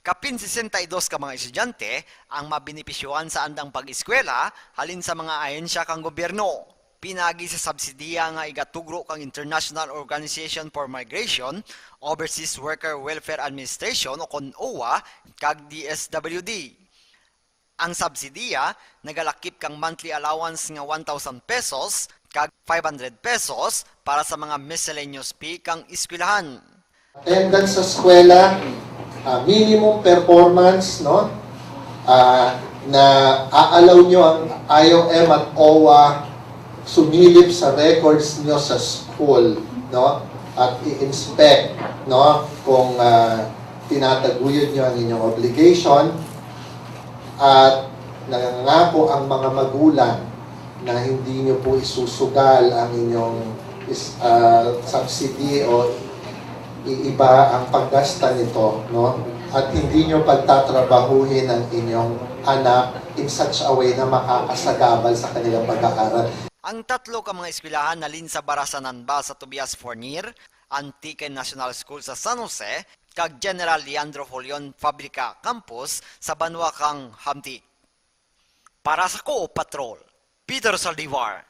Kapin 62 ka mga estudyante ang mabinipisyuhan sa andang pag-eskwela halin sa mga ahensya kang gobyerno. Pinagi sa subsidiya nga igatugro kang International Organization for Migration, Overseas Worker Welfare Administration o kon OWA kag DSWD. Ang subsidiya nagalakip kang monthly allowance nga 1,000 pesos kag 500 pesos para sa mga miscellaneous fee kang eskwelahan. attendance sa eskwela, ah, minimum performance, no? Ah, na aalaw nyo ang IOM at OWA sumilip sa records nyo sa school, no? At i-inspect, no? Kung ah, tinataguyod nyo ang inyong obligation at nangangako ang mga magulang na hindi nyo po isusugal ang inyong is, ah, subsidy o iiba ang paggasta nito, no? At hindi nyo pagtatrabahuhin ang inyong anak in such a way na makakasagabal sa kanilang pag-aaral. Ang tatlo ka mga eskwelahan na lin sa Barasanan ba sa Tobias Fornier, Antique National School sa San Jose, kag General Leandro Folion Fabrica Campus sa Banwa kang Hamti. Para sa Ko Patrol, Peter Saldivar,